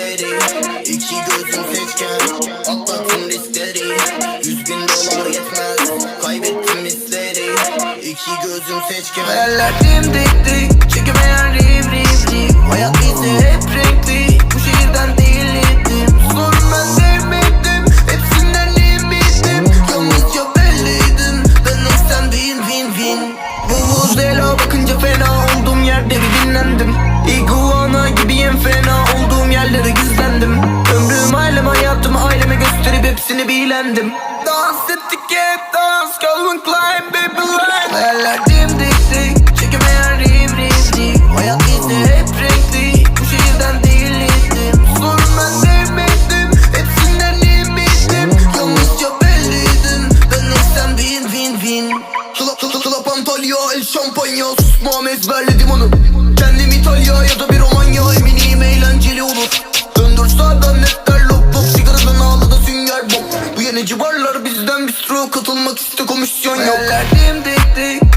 hedefleri İki gözüm seçken Atlattım riskleri. Yüz bin dolar yetmez Kaybettim hisleri. İki gözüm seçken Hayaller dimdikti Çünkü meğer aileme gösterip hepsini bilendim. Dans ettik hep dans Calvin Klein baby line Hayaller dimdik dik Çekemeyen riv riv riv Hayat bize hep renkli Bu şehirden değildim Sorun ben sevmedim Hepsinden limittim Yalnızca belliydim Ben neysem win win win Club, club, club Antalya El şampanya. Susmam ezberledim onu. Kendim İtalya ya da bir bizden bistro Katılmak iste komisyon yok. Hayaller dimdik dik